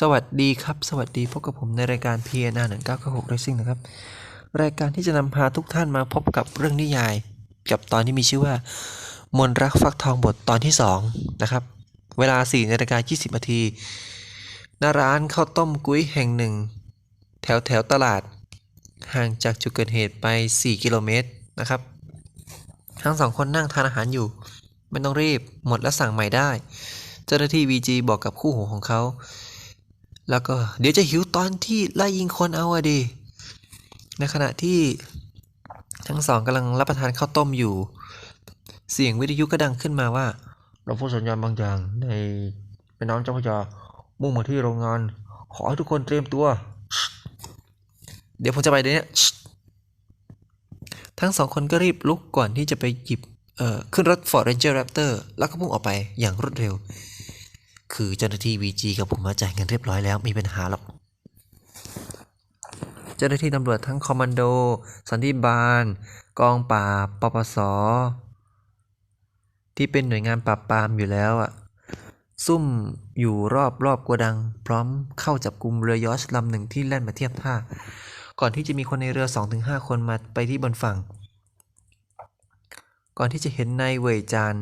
สวัสดีครับ สวัสดีพบกับผมในรายการ PNR 1996 Racing นะครับ รายการที่จะนำพาทุกท่านมาพบกับเรื่องนิยาย กับตอนที่มีชื่อว่า มนรักฟักทองบทตอนที่ 2 นะครับ เวลา4นาฬิกา20นาทีหน้าร้านข้าวต้มกุ้ยแห่งหนึ่ง แถวแถวตลาด ห่างจากจุดเกิดเหตุไป 4 กิโลเมตรนะครับ ทั้งสองคนนั่งทานอาหารอยู่ ไม่ต้องรีบหมดแล้วสั่งใหม่ได้ เจ้าหน้าที่ VG บอกกับคู่หูของเขา แล้วก็เดี๋ยวจะหิวตอนที่ไล่ยิงคนเอาอะดี ในขณะที่ทั้งสองกำลังรับประทานข้าวต้มอยู่ เสียงวิทยุก็ดังขึ้นมาว่า เราพูดสัญญาณบางอย่างในแม่น้ำเจ้าพระยามุ่งมาที่โรงงาน ขอให้ทุกคนเตรียมตัว เดี๋ยวผมจะไปเดี๋ยวนี้ทั้งสองคนก็รีบลุกก่อนที่จะไปหยิบ เอ่อ ขึ้นรถ Ford Ranger Raptor แล้วก็พุ่งออกไปอย่างรวดเร็ว คือเจ้าหน้าที่ VG กับผมมาจ่ายเงินเรียบร้อยแล้วไมมีปัญหาหรอก เจ้าหน้าที่ตำรวจทั้งคอมมานโด สันติบาล กองปราปปส ที่เป็นหน่วยงานปราบปรามอยู่แล้วอะ ซุ่มอยู่รอบรอบกัวดัง พร้อมเข้าจับกลุ่มเรือยอชลำหนึ่งที่แล่นมาเทียบท่า ก่อนที่จะมีคนในเรือ 2-5 คนมาไปที่บนฝั่ง ก่อนที่จะเห็นนายเวยจาน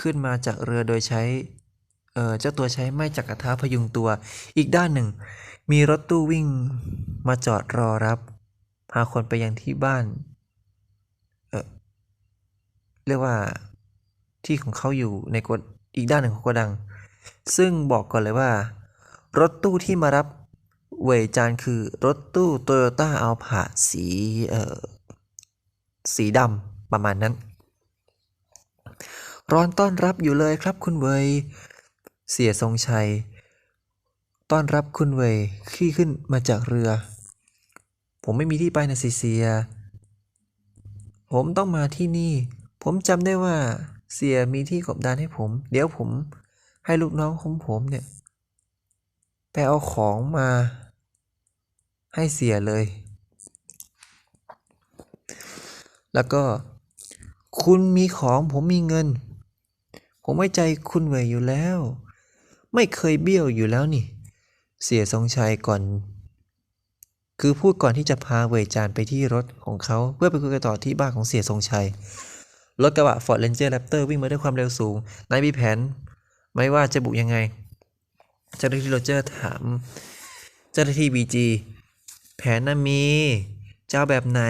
ขึ้นมาจากเรือโดยใช้ เออเจ้าตัวใช้ไม้จักรเท้าพยุงตัว อีกด้านหนึ่ง มีรถตู้วิ่งมาจอดรอรับ พาคนไปยังที่บ้าน เออเรียกว่าที่ของเขาอยู่ในกดอีกด้านหนึ่งของโกดัง ซึ่งบอกก่อนเลยว่า รถตู้ที่มารับเวจานคือรถตู้โตโยต้าอัลพาสีเอ่อสีดำประมาณนั้น ร้อนต้อนรับอยู่เลยครับคุณเวย เสียทรงชัย ต้อนรับคุณเวยขี่ขึ้นมาจากเรือ ผมไม่มีที่ไปนะสิเสีย ผมต้องมาที่นี่ ผมจำได้ว่าเสียมีที่กบดานให้ผม เดี๋ยวผมให้ลูกน้องของผมเนี่ยไปเอาของมาให้เสียเลย แล้วก็คุณมีของผมมีเงิน ผมไว้ใจคุณเวยอยู่แล้ว ไม่เคยเบี้ยวอยู่แล้วนี่ เสียทรงชัยก่อน คือพูดก่อนที่จะพาเวยจานไปที่รถของเขาเพื่อไปคุยกันต่อที่บ้านของเสียทรงชัย รถกระบะ Ford Ranger Raptor วิ่งมาด้วยความเร็วสูงนายมีแผน ไม่ว่าจะบุกยังไง เจ้าหน้าที่โรเจอร์ถาม เจ้าหน้าที่ BG แผนน่ะมีจะเอาแบบไหน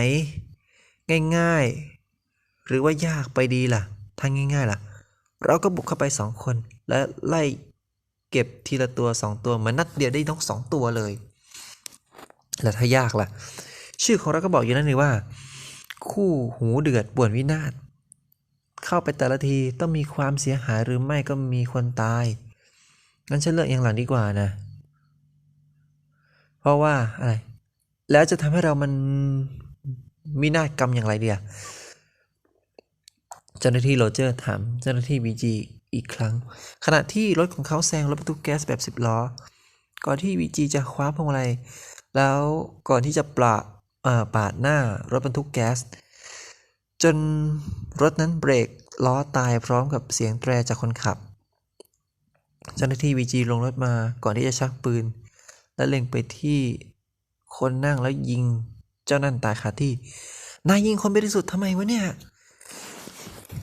ง่ายๆ หรือว่ายากไปดีล่ะทางง่าย ๆ ล่ะ เราก็บุกเข้าไปสองคนและไล่ เก็บทีละตัวสองตัวเหมือนนัดเดียวได้นกสองตัวเลย แล้วถ้ายากล่ะ ชื่อของเราก็บอกอยู่นั่นเลยว่า คู่หูเดือดป่วนวินาศเข้าไปแต่ละทีต้องมีความเสียหายหรือไม่ก็มีคนตายงั้นฉันเลือกอย่างหลังดีกว่านะ เพราะว่าอะไรแล้วจะทำให้เรามันมีหน้ากรรมอย่างไรเดียเจ้าหน้าที่โรเจอร์ถามเจ้าหน้าที่บีจี อีกครั้ง ขณะที่รถของเขาแซงรถบรรทุกแก๊สแบบสิบล้อ ก่อนที่บีจีจะคว้าพวงมาลัยแล้วก่อนที่จะปลาปาดหน้ารถบรรทุกแก๊ส จนรถนั้นเบรกล้อตายพร้อมกับเสียงแตรจากคนขับ เจ้าหน้าที่วีจีลงรถมาก่อนที่จะชักปืน และเล็งไปที่คนนั่งแล้วยิงเจ้านั่นตายคาที่ นายยิงคนบริสุทธิ์ทำไมวะเนี่ย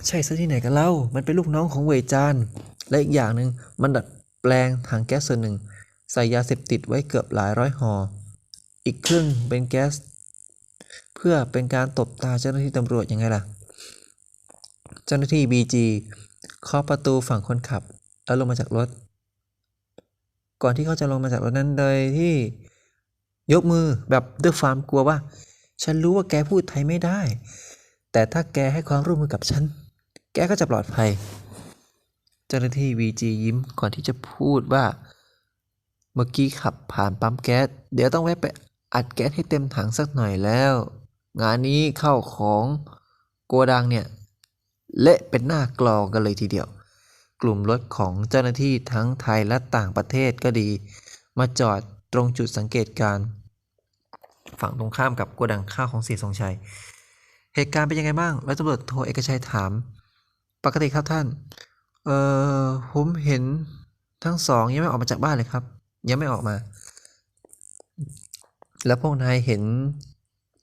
ใช่ซะที่ไหนกันเล่า มันเป็นลูกน้องของเวยจาน และอีกอย่างหนึ่งมันดัดแปลงถังแก๊สส่วนหนึ่ง ใส่ยาเสพติดไว้เกือบหลายร้อยห่อ อีกครึ่งเป็นแก๊ส เพื่อเป็นการตบตาเจ้าหน้าที่ตำรวจยังไงล่ะ เจ้าหน้าที่ BG เคาะประตูฝั่งคนขับ แล้วลงมาจากรถ ก่อนที่เขาจะลงมาจากรถนั้นโดยที่ยกมือแบบด้วยความกลัวว่า ฉันรู้ว่าแกพูดไทยไม่ได้ แต่ถ้าแกให้ความร่วมมือกับฉัน แกก็จะปลอดภัย เจ้าหน้าที่ VG ยิ้มก่อนที่จะพูดว่า เมื่อกี้ขับผ่านปั๊มแก๊ส เดี๋ยวต้องแวะไปอัดแก๊สให้เต็มถังสักหน่อยแล้ว งานนี้เข้าของโกดังเนี่ย เละเป็นหน้ากลองกันเลยทีเดียว กลุ่มรถของเจ้าหน้าที่ทั้งไทยและต่างประเทศก็ดี มาจอดตรงจุดสังเกตการ ฝั่งตรงข้ามกับโกดังข้าวของเสียทรงชัย เหตุการณ์เป็นยังไงบ้างร้อยตำรวจโทเอกชัยถาม ปกติครับท่าน เอ่อ ผมเห็นทั้งสองยังไม่ออกมาจากบ้านเลยครับ ยังไม่ออกมา แล้วพวกนายเห็น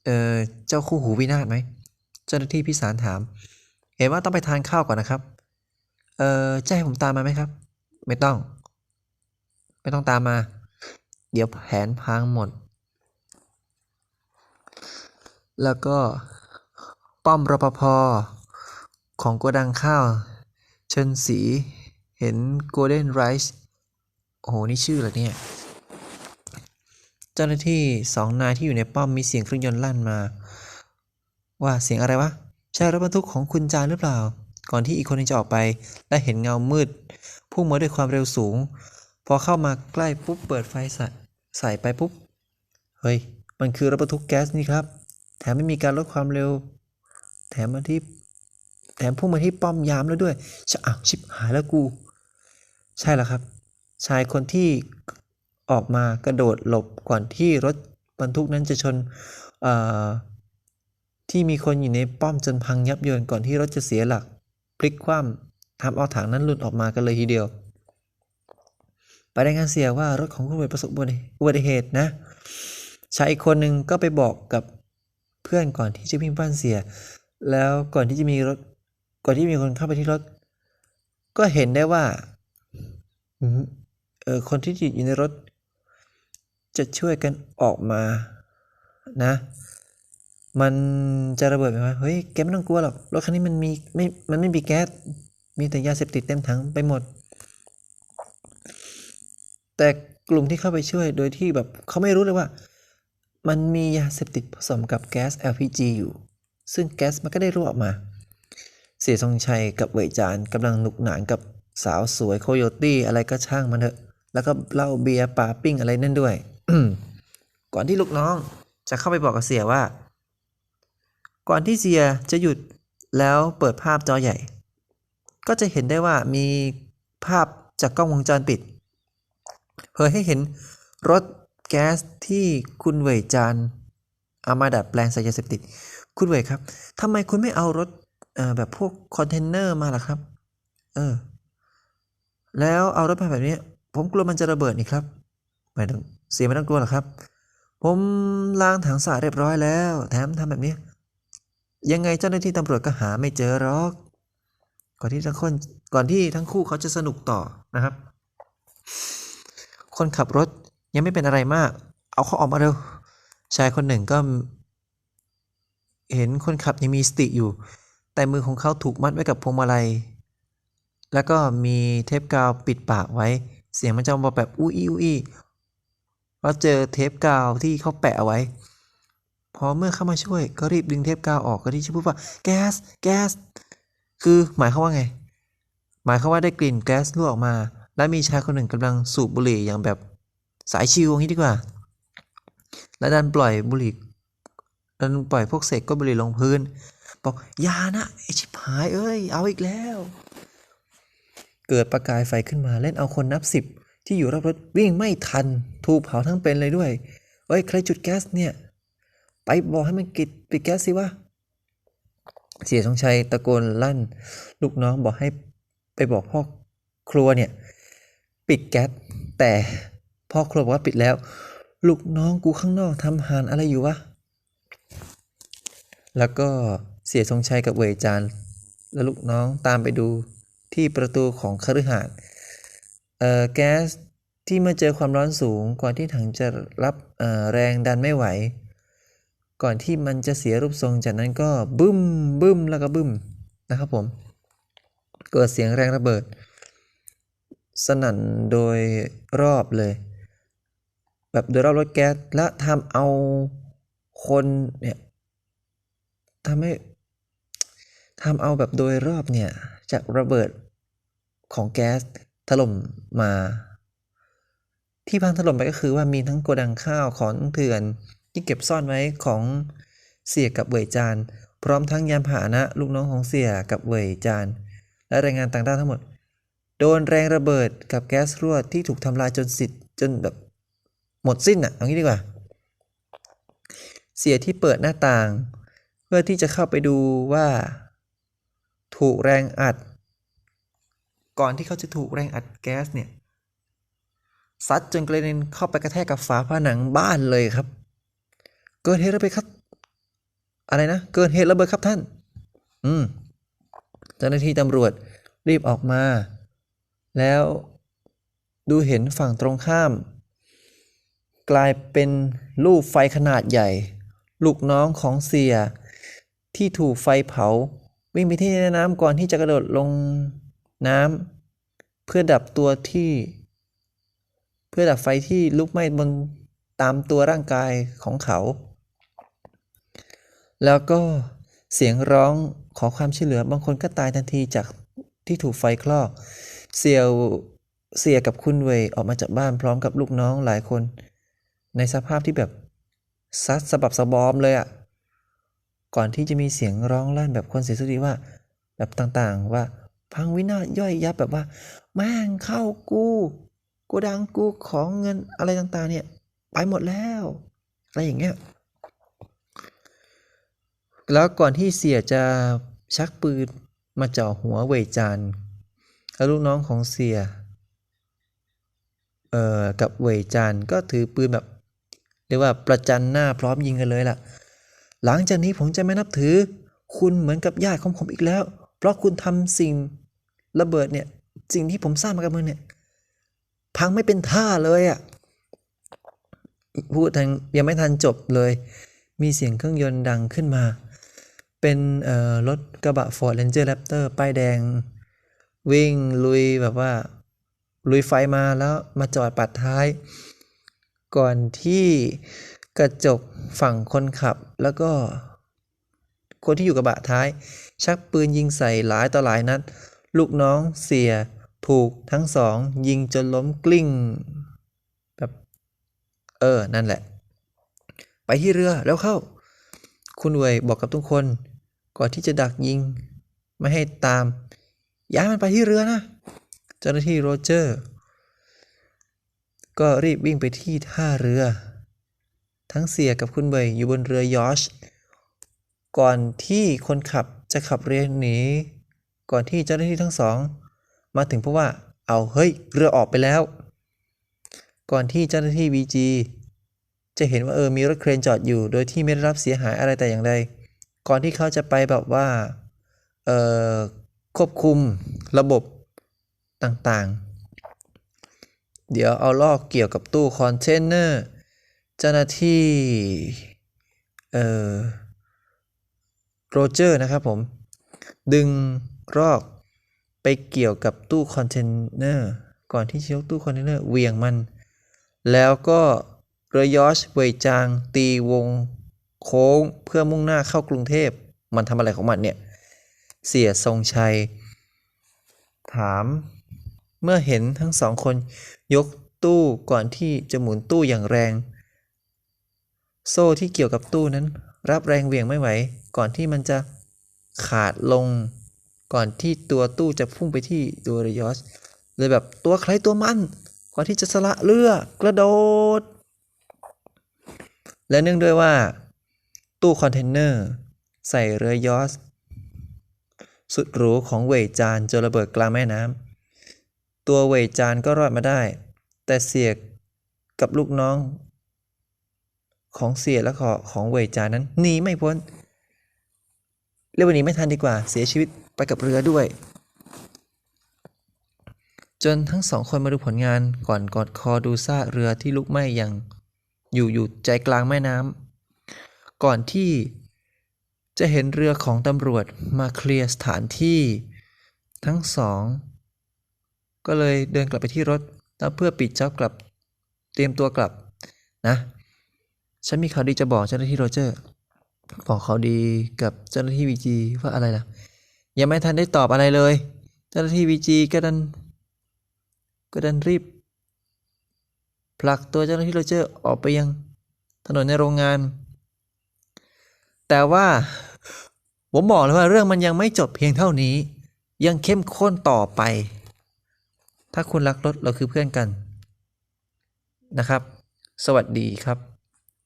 เอ่อ เจ้าคู่หูวินาศไหม เจ้าหน้าที่พิสารถาม เห็นว่าต้องไปทานข้าวก่อนนะครับ เอ่อจะให้ผมตามมาไหมครับ ไม่ต้อง ไม่ต้องตามมา เดี๋ยวแผนพังหมด แล้วก็ป้อมรปภ ของโกดังข้าว เชิญสี เห็น Golden Rice โอ้โห นี่ชื่อเหรอเนี่ย เจ้าหน้าที่สองนายที่อยู่ในป้อมมีเสียงเครื่องยนต์ลั่นมา ว่าเสียงอะไรวะ ใช่รถบรรทุกของคุณจานหรือเปล่า ก่อนที่อีกคนหนึงจะออกไป และเห็นเงามืดพุ่งมาด้วยความเร็วสูง พอเข้ามาใกล้ปุ๊บเปิดไฟใส่ใส่ไปปุ๊บ เฮ้ย มันคือรถบรรทุกแก๊สนี่ครับ แถมไม่มีการลดความเร็ว แถมมาที่ แถมพุ่งมาที่ป้อมยามแล้วด้วยชะอะชิบหายแล้วกู ใช่แล้วครับ ชายคนที่ออกมากระโดดหลบก่อนที่รถบรรทุกนั้นจะชนที่มีคนอยู่ในป้อมจนพังยับเยินก่อนที่รถจะเสียหลัก พลิกคว่ำทำเอาถังนั้นหลุดออกมากันเลยทีเดียว ไปรายงานเสียว่ารถของคุณเวทประสบอุบัติเหตุนะชายอีกคนหนึ่งก็ไปบอกกับเพื่อนก่อนที่จะวิ่งบ้านเสีย แล้วก่อนที่จะมีรถ ก่อนที่มีคนเข้าไปที่รถ ก็เห็นได้ว่าเออคนที่ติดอยู่ในรถ จะช่วยกันออกมานะ มันจะระเบิดไหมเฮ้ยแกไม่ต้องกลัวหรอกรถคันนี้มันมีไม่มันไม่มีแก๊สมีแต่ยาเสพติดเต็มถังไปหมด แต่กลุ่มที่เข้าไปช่วยโดยที่แบบเขาไม่รู้เลยว่า มันมียาเสพติดผสมกับแก๊ส LPG อยู่ ซึ่งแก๊สมันก็ได้รั่วออกมา เสียทรงชัยกับเวยจานกำลังหนุกหนานกับสาวสวยโคโยตี้อะไรก็ช่างมันเถอะ แล้วก็เหล้าเบียร์ปาปิ้งอะไรนั่นด้วย ก่อนที่ลูกน้องจะเข้าไปบอกกับเสียว่า ก่อนที่เสียจะหยุดแล้วเปิดภาพจอใหญ่ ก็จะเห็นได้ว่ามีภาพจากกล้องวงจรปิด เผยให้เห็นรถแก๊สที่คุณเวยจานเอามาดัดแปลงใส่ยาเสพติด คุณเวยครับทำไมคุณไม่เอารถ เอ่อแบบพวกคอนเทนเนอร์มาล่ะครับ เออ แล้วเอารถมาแบบนี้ ผมกลัวมันจะระเบิดนี่ครับไม่ต้องเสียไม่ต้องกลัวหรอกครับ ผมล้างถังสะเรียบร้อยแล้ว แถมทำแบบนี้ ยังไงเจ้าหน้าที่ตำรวจก็หาไม่เจอหรอก ก่อนที่ทั้งคนก่อนที่ทั้งคู่เขาจะสนุกต่อนะครับ คนขับรถยังไม่เป็นอะไรมาก เอาเขาออกมาเร็ว ชายคนหนึ่งก็ เห็นคนขับยังมีสติอยู่ แต่มือของเขาถูกมัดไว้กับพวงมาลัย แล้วก็มีเทปกาวปิดปากไว้ เสียงมันจะมาแบบอู้อี้อู้อี้เพราะเจอเทปกาวที่เขาแปะเอาไว้ พอเมื่อเข้ามาช่วยก็รีบดึงเทปกาวออกก็ที่จะพูดว่าแก๊สแก๊สคือหมายเขาว่าไง หมายเขาว่าได้กลิ่นแก๊สรั่วออกมา และมีชายคนหนึ่งกำลังสูบบุหรี่อย่างแบบสายชิวอย่างนี้ดีกว่า และดันปล่อยบุหรี่ดันปล่อยพวกเศษก้นบุหรี่ลงพื้น บอกยานะไอชิบหายเอ้ย เอาอีกแล้ว เกิดประกายไฟขึ้นมาเล่นเอาคนนับสิบที่อยู่รอบรถวิ่งไม่ทัน ถูกเผาทั้งเป็นเลยด้วย เอ้ย ใครจุดแก๊สเนี่ย ไปบอกให้มันกิดปิดแก๊สสิวะเสียทรงชัยตะโกนลั่น ลูกน้องบอกให้ไปบอกพ่อครัวเนี่ย ปิดแก๊สแต่พ่อครัวบอกว่าปิดแล้ว ลูกน้องกูข้างนอกทำหานอะไรอยู่วะ แล้วก็ เสียทรงชัยกับเวยจานและลูกน้องตามไปดูที่ประตูของคฤหาสน์เอ่อแก๊สที่เมื่อเจอความร้อนสูงก่อนที่ถังจะรับเอ่อแรงดันไม่ไหว ก่อนที่มันจะเสียรูปทรงจากนั้นก็บึ้มบึ้มแล้วก็บึ้มนะครับผม เกิดเสียงแรงระเบิด สนั่นโดยรอบเลย แบบโดยรอบรถแก๊สและทำเอาคนเนี่ยทำให้ ทำเอาแบบโดยรอบเนี่ย จากระเบิดของแก๊สถล่มมา ที่พังถล่มไปก็คือว่ามีทั้งโกดังข้าวของเถื่อนที่เก็บซ่อนไว้ของเสียกับเวยจาน พร้อมทั้งยานพาหนะ ลูกน้องของเสียกับเวยจาน และแรงงานต่างด้าวทั้งหมด โดนแรงระเบิดกับแก๊สรั่วที่ถูกทำลายจนสิทธิ์จนแบบหมดสิ้นอะเอางี้ดีกว่า เสียที่เปิดหน้าต่าง เพื่อที่จะเข้าไปดูว่า ถูกแรงอัด ก่อนที่เขาจะถูกแรงอัดแก๊สเนี่ยซัดจนกระเด็นเข้าไปกระแทกกับฝาผนังบ้านเลยครับ เกิดเหตุระเบิดครับ อะไรนะ เกิดเหตุระเบิดครับท่าน อืมเจ้าหน้าที่ตำรวจรีบออกมา แล้วดูเห็นฝั่งตรงข้าม กลายเป็นลูกไฟขนาดใหญ่ ลูกน้องของเสีย ที่ถูกไฟเผา วิ่งไปที่น้ำก่อนที่จะกระโดดลงน้ำเพื่อดับตัวที่ เพื่อดับไฟที่ลุกไหม้บนตามตัวร่างกายของเขา แล้วก็เสียงร้องขอความช่วยเหลือบางคนก็ตายทันทีจากที่ถูกไฟคลอกเสี่ยวเสียกับคุณเวยออกมาจากบ้านพร้อมกับลูกน้องหลายคน ในสภาพที่แบบซัดสะบับสะบอมเลยอะ่ะ ก่อนที่จะมีเสียงร้องลั่นแบบคนเสียสติว่า แบบต่างๆว่า พังวินาศย่อยยับแบบว่า แม่งเข้ากูกูดังกูของเงินอะไรต่างๆ เนี่ย ไปหมดแล้ว อะไรอย่างเงี้ยแล้วก่อนที่เสียจะชักปืนมาเจ่อหัวเวจานแล้วลูกน้องของเสียเอ่อกับเวจานก็ถือปืนแบบเรียกว่าประจันหน้าพร้อมยิงกันเลยล่ะ หลังจากนี้ผมจะไม่นับถือ คุณเหมือนกับญาติของผมอีกแล้ว เพราะคุณทำสิ่งระเบิดเนี่ย สิ่งที่ผมสร้างมากับมือเนี่ย พังไม่เป็นท่าเลยอะ่ะ พูดทันยังไม่ทันจบเลย มีเสียงเครื่องยนต์ดังขึ้นมา เป็นรถกระบะ Ford Ranger Raptor ป้ายแดง วิ่งลุยแบบว่า ลุยไฟมาแล้วมาจอดปัดท้าย ก่อนที่ กระจกฝั่งคนขับ แล้วก็ คนที่อยู่กระบะท้าย ชักปืนยิงใส่หลายต่อหลายนัด ลูกน้องเสียถูกทั้งสอง ยิงจนล้มกลิ้ง แบบ เออ นั่นแหละ ไปที่เรือแล้วเข้า คุณเวยบอกกับทุกคน ก่อนที่จะดักยิง ไม่ให้ตาม ย้ายมันไปที่เรือนะ เจ้าหน้าที่โรเจอร์ ก็รีบวิ่งไปที่ท่าเรือ ทั้งเสียกับคุณเวยอยู่บนเรือยอชก่อนที่คนขับจะขับเรือหนี ก่อนที่เจ้าหน้าที่ทั้งสอง มาถึงเพราะว่า เอาเฮ้ยเรือออกไปแล้ว ก่อนที่เจ้าหน้าที่ VG จะเห็นว่าเออมีรถเครนจอดอยู่ โดยที่ไม่ได้รับเสียหายอะไรแต่อย่างใด ก่อนที่เขาจะไปแบบว่าเอ่อควบคุมระบบต่างๆ เดี๋ยวเอาลอกเกี่ยวกับตู้คอนเทนเนอร์ เจ้าหน้าที่เอ่อโรเจอร์นะครับผม ดึงรอกไปเกี่ยวกับตู้คอนเทนเนอร์ก่อนที่จะยกตู้คอนเทนเนอร์เวียงมัน แล้วก็เรือยอชเวยจาง ตีวงโค้งเพื่อมุ่งหน้าเข้ากรุงเทพ มันทำอะไรของมันเนี่ย เสียทรงชัย ถาม เมื่อเห็นทั้งสองคนยกตู้ก่อนที่จะหมุนตู้อย่างแรง โซ่ที่เกี่ยวกับตู้นั้น รับแรงเหวี่ยงไม่ไหว ก่อนที่มันจะขาดลง ก่อนที่ตัวตู้จะพุ่งไปที่ตัวเรือยอชเลยแบบตัวใครตัวมัน ก่อนที่จะสละเรือกระโดด และเนื่องด้วยว่า ตู้คอนเทนเนอร์ใส่เรือยอชสุดหรูของเวยจานจนระเบิดกลางแม่น้ำตัวเวยจานก็รอดมาได้ แต่เสียกับลูกน้อง ของเสียและขอของเวจานนั้นหนีไม่พ้นเรียกว่าหนีไม่ทันดีกว่า เสียชีวิตไปกับเรือด้วย จนทั้งสองคนมาดูผลงานก่อนกอดคอดูซากเรือที่ลุกไหม้อย่างอยู่อยู่ใจกลางแม่น้ำก่อนที่จะเห็นเรือของตำรวจมาเคลียร์สถานที่ ทั้งสอง ก็เลยเดินกลับไปที่รถแล้วเพื่อปิดจ็อบกลับ เตรียมตัวกลับนะ ฉันมีข่าวดีจะบอกเจ้าหน้าที่โรเจอร์ บอกข่าวดีกับเจ้าหน้าที่วีจีว่าอะไรล่ะ ยังไม่ทันได้ตอบอะไรเลย เจ้าหน้าที่วีจีก็ดัน ก็ดันรีบ ผลักตัวเจ้าหน้าที่โรเจอร์ออกไปยังถนนในโรงงาน แต่ว่า ผมบอกเลยว่าเรื่องมันยังไม่จบเพียงเท่านี้ ยังเข้มข้นต่อไป ถ้าคุณรักรถเราคือเพื่อนกันนะครับ สวัสดีครับ